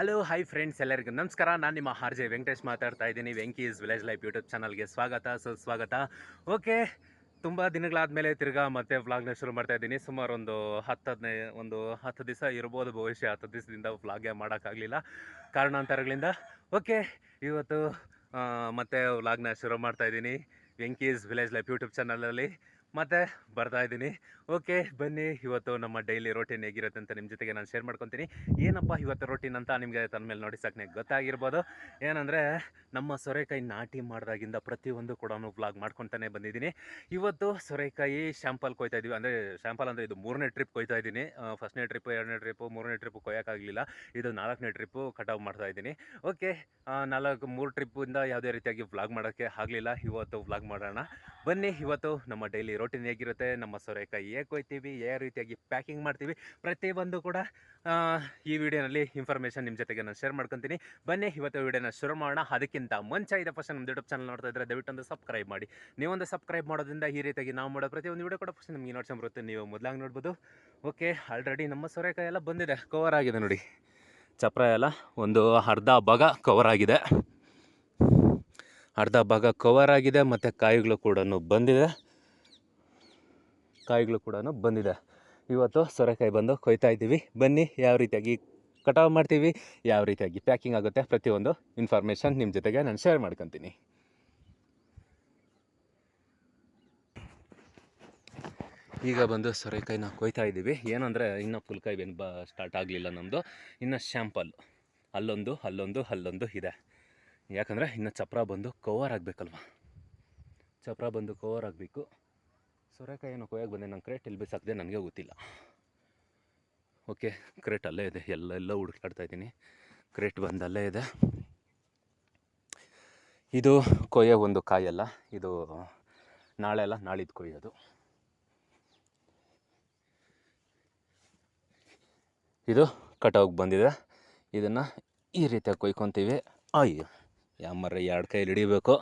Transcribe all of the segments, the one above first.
Hello hi friends ಎಲ್ಲರಿಗೂ ನಮಸ್ಕಾರ. ನಾನು ನಿಮ್ಮ ಆರ್ ಜೆ ವೆಂಕಟೇಶ್ ಮಾತಾಡ್ತಾ ಇದ್ದೀನಿ. ವೆಂಕೀಸ್ ವಿಲೇಜ್ ಲೈಫ್ ಯೂಟ್ಯೂಬ್ ಚಾನಲ್ಗೆ ಸ್ವಾಗತ. ಸುಸ್ವಾಗತ ಓಕೆ, ತುಂಬ ದಿನಗಳಾದಮೇಲೆ ತಿರ್ಗಾ ಮತ್ತೆ ವ್ಲಾಗ್ನ ಶುರು ಮಾಡ್ತಾ ಇದ್ದೀನಿ. ಸುಮಾರು ಒಂದು ಹತ್ತು ಹದಿನೈದು ಒಂದು ಹತ್ತು ದಿವಸ ಇರ್ಬೋದು. ಭವಿಷ್ಯ ಹತ್ತು ದಿವಸದಿಂದ ವ್ಲಾಗೇ ಮಾಡೋಕ್ಕಾಗಲಿಲ್ಲ ಕಾರಣಾಂತರಗಳಿಂದ. ಓಕೆ, ಇವತ್ತು ಮತ್ತೆ ವ್ಲಾಗ್ನ ಶುರು ಮಾಡ್ತಾ ಇದ್ದೀನಿ. ವೆಂಕೀಸ್ ವಿಲೇಜ್ ಲೈಫ್ ಯೂಟ್ಯೂಬ್ ಚಾನಲಲ್ಲಿ. ಮತ್ತೆ ಬರ್ತಾ ಇದ್ದೀನಿ. ಓಕೆ ಬನ್ನಿ. ಇವತ್ತು ನಮ್ಮ ಡೈಲಿ ರೋಟೀನ್ ಹೇಗಿರುತ್ತೆ ಅಂತ ನಿಮ್ಮ ಜೊತೆಗೆ ನಾನು ಶೇರ್ ಮಾಡ್ಕೊತೀನಿ. ಏನಪ್ಪ ಇವತ್ತು ರೋಟೀನ್ ಅಂತ ನಿಮಗೆ ತನ್ನ ಮೇಲೆ ನೋಡಿ ಸಾಕನೆ ಗೊತ್ತಾಗಿರ್ಬೋದು. ಏನಂದರೆ, ನಮ್ಮ ಸೊರೆಕಾಯಿ ನಾಟಿ ಮಾಡಿದಾಗಿಂದ ಪ್ರತಿಯೊಂದು ಕೂಡ ವ್ಲಾಗ್ ಮಾಡ್ಕೊತಾನೆ ಬಂದಿದ್ದೀನಿ. ಇವತ್ತು ಸೊರೆಕಾಯಿ ಶ್ಯಾಂಪಲ್ ಕೊಯ್ತಾ ಇದ್ದೀವಿ ಅಂದರೆ ಶ್ಯಾಂಪಲ್ ಅಂದರೆ ಇದು ಮೂರನೇ ಟ್ರಿಪ್ ಕೊಯ್ತಾ ಇದ್ದೀನಿ ಫಸ್ಟ್ನೇ ಟ್ರಿಪ್ ಎರಡನೇ ಟ್ರಿಪ್ ಮೂರನೇ ಟ್ರಿಪ್ ಕೊಯ್ಯೋಕ್ಕಾಗಲಿಲ್ಲ ಇದು ನಾಲ್ಕನೇ ಟ್ರಿಪ್ಪು ಕಟಾವು ಮಾಡ್ತಾ ಇದ್ದೀನಿ ಓಕೆ ನಾಲ್ಕು, ಮೂರು ಟ್ರಿಪ್ಪಿಂದ ಯಾವುದೇ ರೀತಿಯಾಗಿ ವ್ಲಾಗ್ ಮಾಡೋಕ್ಕೆ ಆಗಲಿಲ್ಲ. ಇವತ್ತು ವ್ಲಾಗ್ ಮಾಡೋಣ. ಬನ್ನಿ, ಇವತ್ತು ನಮ್ಮ ಡೈಲಿ ರೋಟೀನ್ ಹೇಗಿರುತ್ತೆ, ನಮ್ಮ ಸೊರೆಕಾಯಿ ಹೇಗೆ ಕೊಯ್ತೀವಿ, ಯಾವ ರೀತಿಯಾಗಿ ಪ್ಯಾಕಿಂಗ್ ಮಾಡ್ತೀವಿ, ಪ್ರತಿಯೊಂದು ಕೂಡ ಈ ವಿಡಿಯೋನಲ್ಲಿ ಇನ್ಫಾರ್ಮೇಷನ್ ನಿಮ್ಮ ಜೊತೆಗೆ ನಾನು ಶೇರ್ ಮಾಡ್ಕೊತೀನಿ. ಬನ್ನಿ, ಇವತ್ತು ವಿಡಿಯೋನ ಶುರು ಮಾಡೋಣ. ಅದಕ್ಕಿಂತ ಮುಂಚೆ ಇದೆ ಫಸ್ಟ್ ನಮ್ಮ ಯೂಟ್ಯೂಬ್ ಚಾನಲ್ ನೋಡ್ತಾ ಇದ್ದರೆ ದಯವಿಟ್ಟು ಒಂದು ಸಬ್ಸ್ಕ್ರೈಬ್ ಮಾಡಿ. ನೀವೊಂದು ಸಬ್ಸ್ಕ್ರೈಬ್ ಮಾಡೋದ್ರಿಂದ ಈ ರೀತಿಯಾಗಿ ನಾವು ಮಾಡೋ ಪ್ರತಿಯೊಂದು ವಿಡಿಯೋ ಕೂಡ ಫಸ್ಟ್ ನಿಮಗೆ ನೋಡ್ಸೋ ಬರುತ್ತೆ ನೀವು ಮೊದಲಾಗಿ ನೋಡ್ಬೋದು. ಓಕೆ ಆಲ್ರೆಡಿ ನಮ್ಮ ಸೊರೆಕಾಯಿ ಎಲ್ಲ ಬಂದಿದೆ. ಕವರ್ ಆಗಿದೆ ನೋಡಿ. ಚಪ್ರ ಎಲ್ಲ ಒಂದು ಅರ್ಧ ಭಾಗ ಕವರ್ ಆಗಿದೆ. ಅರ್ಧ ಭಾಗ ಕವರ್ ಆಗಿದೆ, ಮತ್ತು ಕಾಯಿಗಳು ಕೂಡ ಬಂದಿದೆ. ಕಾಯಿಗಳು ಕೂಡ ಬಂದಿದೆ. ಇವತ್ತು ಸೊರೆಕಾಯಿ ಬಂದು ಕೊಯ್ತಾ ಇದ್ದೀವಿ. ಬನ್ನಿ, ಯಾವ ರೀತಿಯಾಗಿ ಕಟಾವು ಮಾಡ್ತೀವಿ, ಯಾವ ರೀತಿಯಾಗಿ ಪ್ಯಾಕಿಂಗ್ ಆಗುತ್ತೆ ಪ್ರತಿಯೊಂದು ಇನ್ಫಾರ್ಮೇಷನ್ ನಿಮ್ಮ ಜೊತೆಗೆ ನಾನು ಶೇರ್ ಮಾಡ್ಕೊತೀನಿ. ಈಗ ಬಂದು ಸೊರೆಕಾಯಿನ ಕೊಯ್ತಾ ಇದ್ದೀವಿ. ಏನಂದರೆ ಇನ್ನೂ ಫುಲ್ಕಾಯಿ ಬೆನ್ ಬ ಸ್ಟಾರ್ಟ್ ಆಗಲಿಲ್ಲ ನಮ್ಮದು ಇನ್ನು ಶ್ಯಾಂಪಲ್. ಅಲ್ಲೊಂದು ಅಲ್ಲೊಂದು ಅಲ್ಲೊಂದು ಇದೆ. ಯಾಕಂದರೆ ಇನ್ನು ಚಪ್ರ ಬಂದು ಕವರ್ ಆಗಬೇಕಲ್ವ? ಚಪ್ರ ಬಂದು ಕವರ್ ಆಗಬೇಕು. ಸೊರೆಕಾಯಿ ಏನೋ ಕೊಯ್ಯಕ್ಕೆ ಬಂದೆ, ನಂಗೆ ಕ್ರೇಟ್ ಎಲ್ಲಿ ಬಿಸಾಕಿದೆ ನನಗೆ ಗೊತ್ತಿಲ್ಲ. ಓಕೆ ಕ್ರೇಟ್ ಅಲ್ಲೇ ಇದೆ, ಎಲ್ಲ ಎಲ್ಲ ಹುಡುಕಾಡ್ತಾ ಇದ್ದೀನಿ. ಕ್ರೇಟ್ ಬಂದಲ್ಲೇ ಇದೆ. ಇದು ಕೊಯ್ಯೋ ಒಂದು ಕಾಯಲ್ಲ ಇದು ನಾಳೆ ಅಲ್ಲ, ನಾಳಿದ್ದು ಕೊಯ್ಯೋದು. ಇದು ಕಟಾವಿಗೆ ಬಂದಿದೆ. ಇದನ್ನು ಈ ರೀತಿಯಾಗಿ ಕೊಯ್ಕೊತೀವಿ. ಅಯ್ಯೋ ಯಾವ ಮರ ಎರಡು ಕೈಯಲ್ಲಿ ಹಿಡಿಬೇಕು.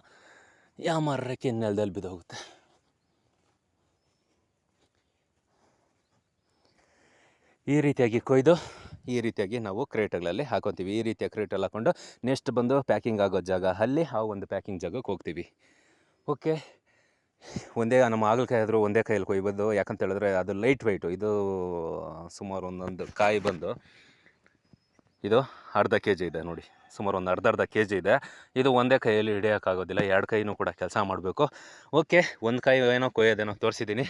ಯಾವ ಮರಕ್ಕೆ ನೆಲದಲ್ಲಿ ಬಿದ್ದೋಗುತ್ತೆ ಈ ರೀತಿಯಾಗಿ ಕೊಯ್ದು, ಈ ರೀತಿಯಾಗಿ ನಾವು ಕ್ರೇಟ್ಗಳಲ್ಲಿ ಹಾಕೊತೀವಿ. ಈ ರೀತಿಯ ಕ್ರೇಟಲ್ಲಿ ಹಾಕೊಂಡು ನೆಕ್ಸ್ಟ್ ಬಂದು ಪ್ಯಾಕಿಂಗ್ ಆಗೋ ಜಾಗ, ಅಲ್ಲಿ ಆ ಒಂದು ಪ್ಯಾಕಿಂಗ್ ಜಾಗಕ್ಕೆ ಹೋಗ್ತೀವಿ. ಓಕೆ ಒಂದೇ ನಮ್ಮ ಆಗಲಕಾಯಿ ಆದರೂ ಒಂದೇ ಕೈಯಲ್ಲಿ ಕೊಯ್ಬೋದು. ಯಾಕಂತ ಹೇಳಿದ್ರೆ ಅದು ಲೈಟ್ ವೆಯ್ಟು ಇದು ಸುಮಾರು ಒಂದೊಂದು ಕಾಯಿ ಬಂದು ಇದು ಅರ್ಧ ಕೆ ಜಿ ಇದೆ ನೋಡಿ. ಸುಮಾರು ಒಂದು ಅರ್ಧ ಅರ್ಧ ಕೆ ಜಿ ಇದೆ. ಇದು ಒಂದೇ ಕೈಯಲ್ಲಿ ಹಿಡಿಯೋಕ್ಕಾಗೋದಿಲ್ಲ ಎರಡು ಕೈನೂ ಕೂಡ ಕೆಲಸ ಮಾಡಬೇಕು. ಓಕೆ, ಒಂದು ಕೈ ಏನೋ ಕೊಯ್ಯೋದೇನೋ ತೋರಿಸಿದ್ದೀನಿ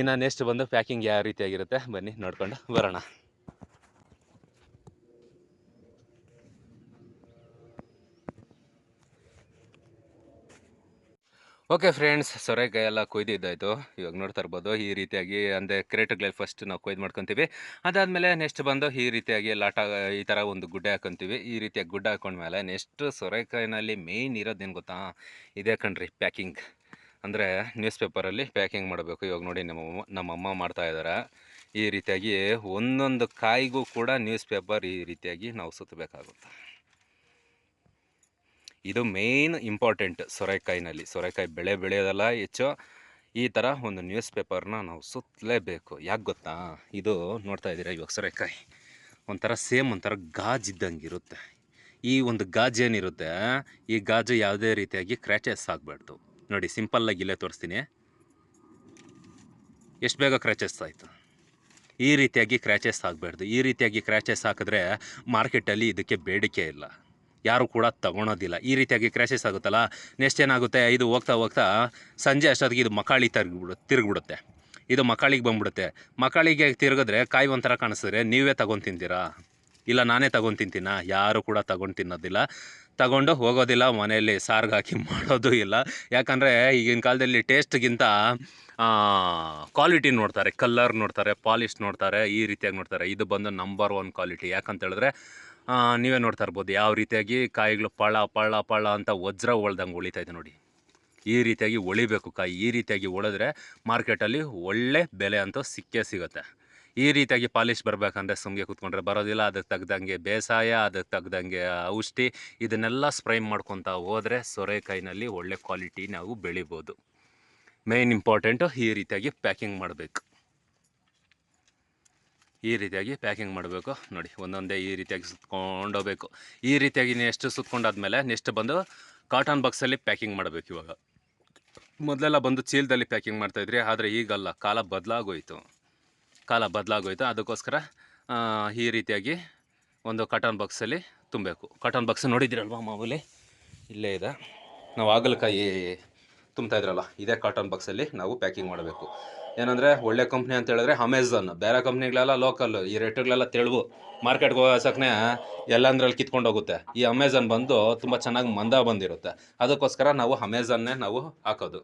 ಇನ್ನು ನೆಕ್ಸ್ಟ್ ಬಂದು ಪ್ಯಾಕಿಂಗ್ ಯಾವ ರೀತಿಯಾಗಿರುತ್ತೆ? ಬನ್ನಿ, ನೋಡ್ಕೊಂಡು ಬರೋಣ. ಓಕೆ ಫ್ರೆಂಡ್ಸ್ ಸೊರೆಕಾಯಿ ಎಲ್ಲ ಕೊಯ್ದಿದ್ದಾಯಿತು. ಇವಾಗ ನೋಡ್ತಾ ಇರ್ಬೋದು, ಈ ರೀತಿಯಾಗಿ ಅಂದರೆ ಕ್ರೇಟ್ಗಳಲ್ಲಿ ಫಸ್ಟ್ ನಾವು ಕೊಯ್ದು ಮಾಡ್ಕೊತೀವಿ. ಅದಾದಮೇಲೆ ನೆಕ್ಸ್ಟ್ ಬಂದು ಈ ರೀತಿಯಾಗಿ ಲಾಟ, ಈ ಥರ ಒಂದು ಗುಡ್ಡೆ ಹಾಕೊತೀವಿ. ಈ ರೀತಿಯಾಗಿ ಗುಡ್ಡೆ ಹಾಕೊಂಡ್ಮೇಲೆ ನೆಕ್ಸ್ಟ್ ಸೊರೆಕಾಯಿನಲ್ಲಿ ಮೇಯ್ನ್ ಇರೋದೇನು ಗೊತ್ತಾ? ಇದೇ ಕಣ್ರಿ ಪ್ಯಾಕಿಂಗ್ ಅಂದರೆ ನ್ಯೂಸ್ ಪೇಪರಲ್ಲಿ ಪ್ಯಾಕಿಂಗ್ ಮಾಡಬೇಕು. ಇವಾಗ ನೋಡಿ ನಮ್ಮಮ್ಮ ಮಾಡ್ತಾ ಇದ್ದಾರೆ ಈ ರೀತಿಯಾಗಿ ಒಂದೊಂದು ಕಾಯಿಗೂ ಕೂಡ ನ್ಯೂಸ್ ಪೇಪರ್ ಈ ರೀತಿಯಾಗಿ ನಾವು ಸುತ್ತಬೇಕಾಗುತ್ತೆ. ಇದು ಮೇಯ್ನ್ ಇಂಪಾರ್ಟೆಂಟ್ ಸೊರೆಕಾಯಿನಲ್ಲಿ. ಸೊರೆಕಾಯಿ ಬೆಳೆ ಬೆಳೆಯೋದಲ್ಲ ಹೆಚ್ಚು ಈ ಥರ ಒಂದು ನ್ಯೂಸ್ ಪೇಪರ್ನ ನಾವು ಸುತ್ತಲೇಬೇಕು. ಯಾಕೆ ಗೊತ್ತಾ? ಇದು ನೋಡ್ತಾ ಇದ್ದೀರಾ ಇವಾಗ ಸೊರೆಕಾಯಿ? ಒಂಥರ ಸೇಮ್ ಒಂಥರ ಗಾಜಿದ್ದಂಗೆ ಇರುತ್ತೆ ಈ ಒಂದು ಗಾಜು ಏನಿರುತ್ತೆ? ಈ ಗಾಜು ಯಾವುದೇ ರೀತಿಯಾಗಿ ಕ್ರ್ಯಾಚಸ್ ಆಗಬಾರ್ದು. ನೋಡಿ ಸಿಂಪಲ್ಲಾಗಿ ಇಲ್ಲೇ ತೋರಿಸ್ತೀನಿ. ಎಷ್ಟು ಬೇಗ ಕ್ರ್ಯಾಚಸ್ ಆಯಿತು? ಈ ರೀತಿಯಾಗಿ ಕ್ರ್ಯಾಚಸ್ ಆಗಬಾರ್ದು. ಈ ರೀತಿಯಾಗಿ ಕ್ರ್ಯಾಚಸ್ ಹಾಕಿದ್ರೆ ಮಾರ್ಕೆಟಲ್ಲಿ ಇದಕ್ಕೆ ಬೇಡಿಕೆ ಇಲ್ಲ. ಯಾರು ಕೂಡ ತಗೊಳೋದಿಲ್ಲ. ಈ ರೀತಿಯಾಗಿ ಕ್ರ್ಯಾಶಸ್ ಆಗುತ್ತಲ್ಲ? ನೆಕ್ಸ್ಟ್ ಏನಾಗುತ್ತೆ? ಇದು ಹೋಗ್ತಾ ಹೋಗ್ತಾ ಸಂಜೆ ಅಷ್ಟೊತ್ತಿಗೆ ಇದು ಮಕಾಳಿ ತಿರ್ಗಿಬಿಡು ತಿರುಗಿಬಿಡುತ್ತೆ. ಇದು ಮಕಾಳಿಗೆ ಬಂದ್ಬಿಡುತ್ತೆ. ಮಕಾಳಿಗೆ ತಿರುಗಿದ್ರೆ ಕಾಯಿ ಒಂಥರ ಕಾಣಿಸಿದ್ರೆ ನೀವೇ ತಗೊಂಡು ತಿಂತೀರಾ? ಇಲ್ಲ ನಾನೇ ತಗೊಂಡು ತಿಂತೀನಾ? ಯಾರು ಕೂಡ ತಗೊಂಡು ತಿನ್ನೋದಿಲ್ಲ. ತಗೊಂಡು ಹೋಗೋದಿಲ್ಲ ಮನೆಯಲ್ಲಿ ಸಾರ್ಗೆ ಹಾಕಿ ಮಾಡೋದು ಇಲ್ಲ. ಯಾಕಂದರೆ ಈಗಿನ ಕಾಲದಲ್ಲಿ ಟೇಸ್ಟ್ಗಿಂತ ಕ್ವಾಲಿಟಿ ನೋಡ್ತಾರೆ. ಕಲ್ಲರ್ ನೋಡ್ತಾರೆ ಪಾಲಿಶ್ ನೋಡ್ತಾರೆ ಈ ರೀತಿಯಾಗಿ ನೋಡ್ತಾರೆ. ಇದು ಬಂದು ನಂಬರ್ ಒನ್ ಕ್ವಾಲಿಟಿ ಯಾಕಂತ ಹೇಳಿದ್ರೆ ಆ, ನೀವೇ ನೋಡ್ತಾ ಇರ್ಬೋದು ಯಾವ ರೀತಿಯಾಗಿ ಕಾಯಿಗಳು ಪಳ ಪಳ ಪಳ ಅಂತ ವಜ್ರ ಒಳ್ದಂಗೆ ಇದೆ ನೋಡಿ. ಈ ರೀತಿಯಾಗಿ ಒಳಿಬೇಕು ಕಾಯಿ, ಈ ರೀತಿಯಾಗಿ ಒಳೆದ್ರೆ ಮಾರ್ಕೆಟಲ್ಲಿ ಒಳ್ಳೆ ಬೆಲೆ ಅಂತೂ ಸಿಕ್ಕೇ ಸಿಗುತ್ತೆ. ಈ ರೀತಿಯಾಗಿ ಪಾಲಿಶ್ ಬರಬೇಕಂದ್ರೆ ಸುಮ್ಗೆ ಕೂತ್ಕೊಂಡ್ರೆ ಬರೋದಿಲ್ಲ, ಅದಕ್ಕೆ ತಗ್ದಂಗೆ ಬೇಸಾಯ, ಅದಕ್ಕೆ ತಗ್ದಂಗೆ ಔಷಧಿ, ಇದನ್ನೆಲ್ಲ ಸ್ಪ್ರೈ ಮಾಡ್ಕೊತಾ ಹೋದರೆ ಸೊರೆಕಾಯಿನಲ್ಲಿ ಒಳ್ಳೆ ಕ್ವಾಲಿಟಿ ನಾವು ಬೆಳಿಬೋದು. ಮೇಯ್ನ್ ಇಂಪಾರ್ಟೆಂಟು ಈ ರೀತಿಯಾಗಿ ಪ್ಯಾಕಿಂಗ್ ಮಾಡಬೇಕು. ಈ ರೀತಿಯಾಗಿ ಪ್ಯಾಕಿಂಗ್ ಮಾಡಬೇಕು. ನೋಡಿ, ಒಂದೊಂದೇ ಈ ರೀತಿಯಾಗಿ ಸುತ್ಕೊಂಡು ಹೋಗ್ಬೇಕು. ಈ ರೀತಿಯಾಗಿ ಎಷ್ಟು ಸುತ್ಕೊಂಡಾದ್ಮೇಲೆ ನೆಕ್ಸ್ಟ್ ಬಂದು ಕಾಟನ್ ಬಾಕ್ಸಲ್ಲಿ ಪ್ಯಾಕಿಂಗ್ ಮಾಡಬೇಕು ಇವಾಗ. ಮೊದಲೆಲ್ಲ ಬಂದು ಚೀಲದಲ್ಲಿ ಪ್ಯಾಕಿಂಗ್ ಮಾಡ್ತಾಯಿದ್ರಿ ಆದರೆ ಈಗಲ್ಲ, ಕಾಲ ಬದಲಾಗೋಯ್ತು. ಕಾಲ ಬದಲಾಗೋಯ್ತು. ಅದಕ್ಕೋಸ್ಕರ ಈ ರೀತಿಯಾಗಿ ಒಂದು ಕಾಟನ್ ಬಾಕ್ಸಲ್ಲಿ ತುಂಬಬೇಕು. ಕಾಟನ್ ಬಾಕ್ಸ್ ನೋಡಿದ್ದೀರಲ್ವಾ ಮಾಮೂಲಿ? ಇಲ್ಲೇ ಇದೆ. ನಾವು ಹಾಗಲಕಾಯಿ ತುಂಬ್ತಾ ಇದ್ರಲ್ಲ, ಇದೇ ಕಾಟನ್ ಬಾಕ್ಸಲ್ಲಿ ನಾವು ಪ್ಯಾಕಿಂಗ್ ಮಾಡಬೇಕು. ಏನಂದರೆ ಒಳ್ಳೆ ಕಂಪ್ನಿ ಅಂತ ಹೇಳಿದ್ರೆ ಅಮೆಝಾನ್ ಬೇರೆ ಕಂಪ್ನಿಗಳೆಲ್ಲ ಲೋಕಲ್ ಈ ರೇಟ್ಗಳೆಲ್ಲ ತೆಳುವು. ಮಾರ್ಕೆಟ್ಗೆ ಹೋಗೋಸಕ್ನೆ ಎಲ್ಲಂದ್ರಲ್ಲಿ ಕಿತ್ಕೊಂಡು ಹೋಗುತ್ತೆ. ಈ ಅಮೆಝಾನ್ ಬಂದು ತುಂಬ ಚೆನ್ನಾಗಿ ಮಂದ ಬಂದಿರುತ್ತೆ. ಅದಕ್ಕೋಸ್ಕರ ನಾವು ಅಮೆಝಾನ್ನೇ ನಾವು ಹಾಕೋದು.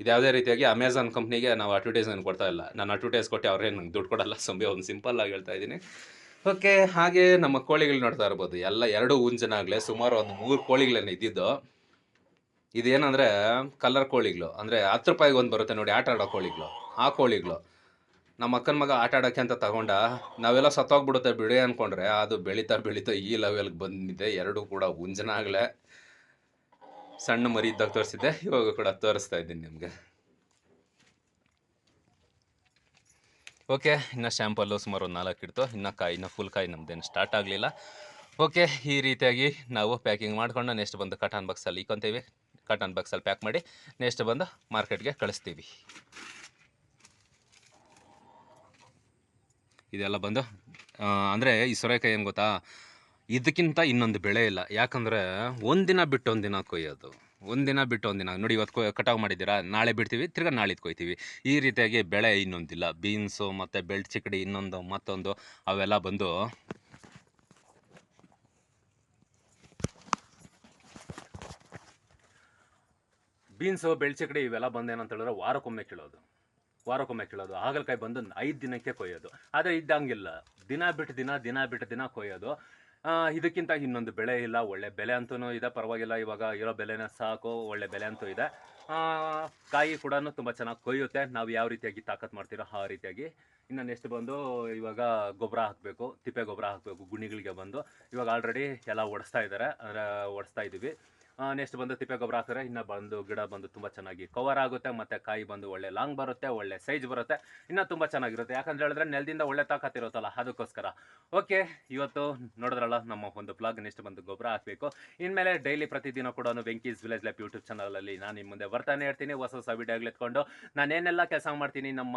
ಇದು ಯಾವುದೇ ರೀತಿಯಾಗಿ ಅಮೆಝಾನ್ ಕಂಪ್ನಿಗೆ ನಾವು ಅಡ್ವರ್ಟೈಸ್ಮೆಂಟ್ ಕೊಡ್ತಾ ಇಲ್ಲ. ನಾನು ಅಡ್ವರ್ಟೈಸ್ ಕೊಟ್ಟು ಅವ್ರೇನು ನಂಗೆ ದುಡ್ಡು ಕೊಡಲ್ಲ ಸಂಬೆ ಒಂದು ಸಿಂಪಲ್ ಆಗಿ ಹೇಳ್ತಾ ಇದ್ದೀನಿ. ಓಕೆ ಹಾಗೆ ನಮ್ಮ ಕೋಳಿಗಳು ನೋಡ್ತಾ ಇರ್ಬೋದು. ಎಲ್ಲ ಎರಡು ಹುಂಜನಾಗಲೇ ಸುಮಾರು ಒಂದು ಮೂರು ಕೋಳಿಗಳನ್ನ ಇದ್ದಿದ್ದು. ಇದೇನಂದ್ರೆ ಕಲರ್ ಕೋಳಿಗಳು. ಅಂದರೆ ಹತ್ತು ರೂಪಾಯಿಗೆ ಒಂದು ಬರುತ್ತೆ ನೋಡಿ, ಆಟ ಆಡೋ ಕೋಳಿಗಳು. ಆ ಕೋಳಿಗಳು. ನಮ್ಮ ಅಕ್ಕನ ಮಗ ಆಟ ಆಡೋಕ್ಕೆ ಅಂತ ತಗೊಂಡ ನಾವೆಲ್ಲ ಸತ್ತೋಗ್ಬಿಡುತ್ತೆ ಬಿಡಿ ಅಂದ್ಕೊಂಡ್ರೆ ಅದು ಬೆಳೀತಾ ಬೆಳೀತಾ ಈ ಲೆವೆಲ್ಗೆ ಬಂದಿದೆ, ಎರಡೂ ಕೂಡ ಹುಂಜನಾಗಲೇ ಸಣ್ಣ ಮರಿ ಇದ್ದಾಗ ತೋರಿಸಿದ್ದೆ, ಇವಾಗ ಕೂಡ ತೋರಿಸ್ತಾ ಇದ್ದೀನಿ ನಿಮಗೆ. ಓಕೆ, ಇನ್ನು ಶ್ಯಾಂಪಲ್ಲು ಸುಮಾರು ಒಂದು ನಾಲ್ಕು ಇಡ್ತು. ಇನ್ನು ಕಾಯಿ, ಇನ್ನು ಫುಲ್ ಕಾಯಿ ನಮ್ದೇನು ಸ್ಟಾರ್ಟ್ ಆಗಲಿಲ್ಲ. ಓಕೆ, ಈ ರೀತಿಯಾಗಿ ನಾವು ಪ್ಯಾಕಿಂಗ್ ಮಾಡ್ಕೊಂಡು ನೆಕ್ಸ್ಟ್ ಬಂದು ಕಟಾನ್ ಬಾಕ್ಸಲ್ಲಿ ಇಕ್ಕೊಂತೀವಿ. ಕಾಟನ್ ಬಾಕ್ಸಲ್ಲಿ ಪ್ಯಾಕ್ ಮಾಡಿ ನೆಕ್ಸ್ಟ್ ಬಂದು ಮಾರ್ಕೆಟ್ಗೆ ಕಳಿಸ್ತೀವಿ. ಇದೆಲ್ಲ ಬಂದು ಅಂದರೆ ಈ ಸೊರೆಕಾಯಿ ಏನು ಗೊತ್ತಾ? ಇದಕ್ಕಿಂತ ಇನ್ನೊಂದು ಬೆಳೆ ಇಲ್ಲ. ಯಾಕಂದರೆ ಒಂದಿನ ಬಿಟ್ಟು ಒಂದಿನ ಕೊಯ್ಯೋದು. ಒಂದಿನ ಬಿಟ್ಟು ಒಂದಿನ ನೋಡಿ ಇವತ್ತು ಕೊಯ್ ಕಟಾವು ಮಾಡಿದ್ದೀರಾ? ನಾಳೆ ಬಿಡ್ತೀವಿ, ತಿರ್ಗಾ ನಾಳಿದ್ದು ಕೊಯ್ತೀವಿ. ಈ ರೀತಿಯಾಗಿ ಬೆಳೆ ಇನ್ನೊಂದಿಲ್ಲ. ಬೀನ್ಸು ಮತ್ತು ಬೆಳ್ಟ್ ಚಿಕ್ಕಡಿ ಇನ್ನೊಂದು, ಮತ್ತೊಂದು, ಅವೆಲ್ಲ ಬಂದು ಬೀನ್ಸು ಬೆಳ್ಸಿಕಡೆ ಇವೆಲ್ಲ ಬಂದೇನಂತ ಹೇಳಿದ್ರೆ ವಾರಕ್ಕೊಮ್ಮೆ ಕೀಳೋದು. ವಾರಕ್ಕೊಮ್ಮೆ ಕೀಳೋದು. ಹಾಗಲಕಾಯಿ ಬಂದು ಐದು ದಿನಕ್ಕೆ ಕೊಯ್ಯೋದು. ಆದರೆ ಇದ್ದಂಗಿಲ್ಲ. ದಿನ ಬಿಟ್ಟು ದಿನ ದಿನ ಬಿಟ್ಟು ದಿನ ಕೊಯ್ಯೋದು. ಇದಕ್ಕಿಂತ ಇನ್ನೊಂದು ಬೆಳೆ ಇಲ್ಲ. ಒಳ್ಳೆ ಬೆಲೆ ಅಂತೂ ಇದೆ. ಪರವಾಗಿಲ್ಲ. ಇವಾಗ ಇರೋ ಬೆಲೆನ ಸಾಕು. ಒಳ್ಳೆ ಬೆಲೆ ಅಂತೂ ಇದೆ. ಕಾಯಿ ಕೂಡ ತುಂಬ ಚೆನ್ನಾಗಿ ಕೊಯ್ಯುತ್ತೆ. ನಾವು ಯಾವ ರೀತಿಯಾಗಿ ತಾಕತ್ತು ಮಾಡ್ತೀರೋ ಆ ರೀತಿಯಾಗಿ. ಇನ್ನು ನೆಕ್ಸ್ಟ್ ಬಂದು ಇವಾಗ ಗೊಬ್ಬರ ಹಾಕಬೇಕು. ತಿಪ್ಪೆ ಗೊಬ್ಬರ ಹಾಕಬೇಕು. ಗುಣಿಗಳಿಗೆ ಬಂದು. ಇವಾಗ ಆಲ್ರೆಡಿ ಎಲ್ಲ ಒಡಿಸ್ತಾ ಇದ್ದಾರೆ. ಅಂದರೆ ಒಡಿಸ್ತಾ ಇದ್ದೀವಿ ನೆಕ್ಸ್ಟ್ ಬಂದು ತಿಪ್ಪೆ ಗೊಬ್ಬರ ಹಾಕಿದ್ರೆ ಇನ್ನು ಬಂದು ಗಿಡ ಬಂದು ತುಂಬ ಚೆನ್ನಾಗಿ ಕವರ್ ಆಗುತ್ತೆ, ಮತ್ತು ಕಾಯಿ ಬಂದು ಒಳ್ಳೆ ಲಾಂಗ್ ಬರುತ್ತೆ, ಒಳ್ಳೆ ಸೈಜ್ ಬರುತ್ತೆ, ಇನ್ನೂ ತುಂಬ ಚೆನ್ನಾಗಿರುತ್ತೆ. ಯಾಕಂತ ಹೇಳಿದ್ರೆ ನೆಲದಿಂದ ಒಳ್ಳೆ ತಾಕತ್ತಿರುತ್ತಲ್ಲ ಅದಕ್ಕೋಸ್ಕರ. ಓಕೆ ಇವತ್ತು ನೋಡಿದ್ರಲ್ಲ ನಮ್ಮ ಒಂದು ಬ್ಲಾಗ್ ನೆಕ್ಸ್ಟ್ ಬಂದು ಗೊಬ್ಬರ ಹಾಕಬೇಕು. ಇನ್ಮೇಲೆ ಡೈಲಿ ಪ್ರತಿದಿನ ಕೂಡ ವೆಂಕೀಸ್ ವಿಲೇಜ್ ಲೈಫ್ ಯೂಟ್ಯೂಬ್ ಚಾನಲಲ್ಲಿ ನಾನು ನಿಮ್ಮ ಮುಂದೆ ಬರ್ತಾನೆ ಇರ್ತೀನಿ, ಹೊಸ ಹೊಸ ವೀಡಿಯೋಗಳು ಎತ್ಕೊಂಡು. ನಾನೇನೆಲ್ಲ ಕೆಲಸ ಮಾಡ್ತೀನಿ, ನಮ್ಮ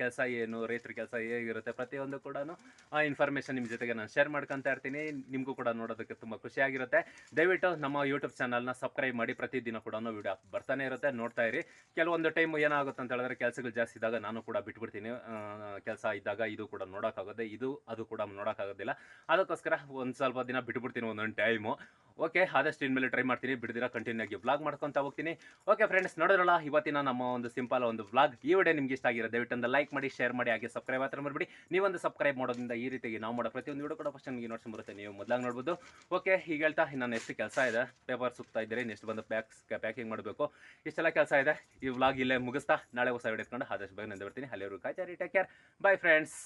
ಕೆಲಸ ಏನು, ರೈತರ ಕೆಲಸ ಹೇಗಿರುತ್ತೆ ಪ್ರತಿಯೊಂದು ಕೂಡ ಆ ಇನ್ಫಾರ್ಮೇಷನ್ ನಿಮ್ಮ ಜೊತೆಗೆ ನಾನು ಶೇರ್ ಮಾಡ್ಕೊತಾ ಇರ್ತೀನಿ. ನಿಮಗೂ ಕೂಡ ನೋಡೋದಕ್ಕೆ ತುಂಬ ಖುಷಿಯಾಗಿರುತ್ತೆ. ದಯವಿಟ್ಟು ನಮ್ಮ ಯೂಟ್ಯೂಬ್ ಚಾನಲ್ನ ಸಬ್ಸ್ಕ್ರೈಬ್ ಮಾಡಿ ಪ್ರತಿದಿನ ಕೂಡ ವೀಡಿಯೋ ಬರ್ತಾನೆ ಇರುತ್ತೆ, ನೋಡ್ತಾ ಇರಿ. ಕೆಲವೊಂದು ಟೈಮ್ ಏನಾಗುತ್ತೆ ಅಂತ ಹೇಳಿದ್ರೆ ಕೆಲಸಗಳು ಜಾಸ್ತಿ ಇದ್ದಾಗ ನಾನು ಕೂಡ ಬಿಟ್ಬಿಡ್ತೀನಿ. ಕೆಲಸ ಇದ್ದಾಗ ಇದು ಕೂಡ ನೋಡೋಕ್ಕಾಗುತ್ತೆ, ಇದು ಅದು ಕೂಡ ನೋಡೋಕ್ಕಾಗೋದಿಲ್ಲ. ಅದಕ್ಕೋಸ್ಕರ ಒಂದು ಸ್ವಲ್ಪ ದಿನ ಬಿಟ್ಬಿಡ್ತೀನಿ ಒಂದೊಂದು ಟೈಮು ಓಕೆ ಆದಷ್ಟು ಇನ್ಮೇಲೆ ಟ್ರೈ ಮಾಡ್ತೀನಿ. ಬಿಡ್ದಿರ ಕಂಟಿನ್ಯೂ ಆಗಿ ವ್ಲಾಗ್ ಮಾಡ್ಕೊತಾ ಹೋಗ್ತೀನಿ. ಓಕೆ ಫ್ರೆಂಡ್ಸ್ ನೋಡಿದ್ರಲ್ಲ, ಇವತ್ತಿನ ನಮ್ಮ ಒಂದು ಸಿಂಪಲ್ ಒಂದು ವ್ಲಾಗ್ ಈ ವಿಡಿಯೋ ನಿಮ್ಗೆ ಇಷ್ಟ ಆಗಿರೋ, ದಯವಿಟ್ಟು ಒಂದು ಲೈಕ್ ಮಾಡಿ ಶೇರ್ ಮಾಡಿ, ಹಾಗೆ ಸಬ್ಸ್ಕ್ರೈಬ್ ಆತ್ರೆ ಮಾಡ್ಬಿಡಿ ನೀವೊಂದು ಸಬ್ಸ್ಕ್ರೈಬ್ ಮಾಡೋದ್ರಿಂದ ಈ ರೀತಿಯಾಗಿ ನಾವು ಮಾಡೋ ಪ್ರತಿಯೊಂದು ವಿಡಿಯೋ ಕೂಡ ಫಸ್ಟ್ ನಿಮಗೆ ನೋಟ್ಸ್ ಬರುತ್ತೆ. ನೀವು ಮೊದಲಾಗಿ ನೋಡ್ಬೋದು. ಓಕೆ ಈಗ ಹೇಳ್ತಾ ಇನ್ನೊಂದು ನೆಕ್ಸ್ಟ್ ಕೆಲಸ ಇದೆ. ಪೇಪರ್ ಸುತ್ತಾ ಇದ್ದೀರಿ ನೆಕ್ಸ್ಟ್ ಬಂದು ಪ್ಯಾಕ್ಸ್ ಪ್ಯಾಕಿಂಗ್ ಮಾಡಬೇಕು. ಇಷ್ಟೆಲ್ಲ ಕೆಲಸ ಇದೆ. ಈ ವ್ಲಾಗ್ ಇಲ್ಲೇ ಮುಗಿಸ್ತಾ, ನಾಳೆ ಹೊಸ ವಿಡಿಯೋ ಇಟ್ಕೊಂಡು ಆದಷ್ಟು ಬೇಗ ನಂದು ಬರ್ತೀನಿ ಅಲ್ಲಿವರೆಗೂ ಕಾಯ್ತಾರೆ ಟೇಕ್ ಕೇರ್ ಬೈ ಫ್ರೆಂಡ್ಸ್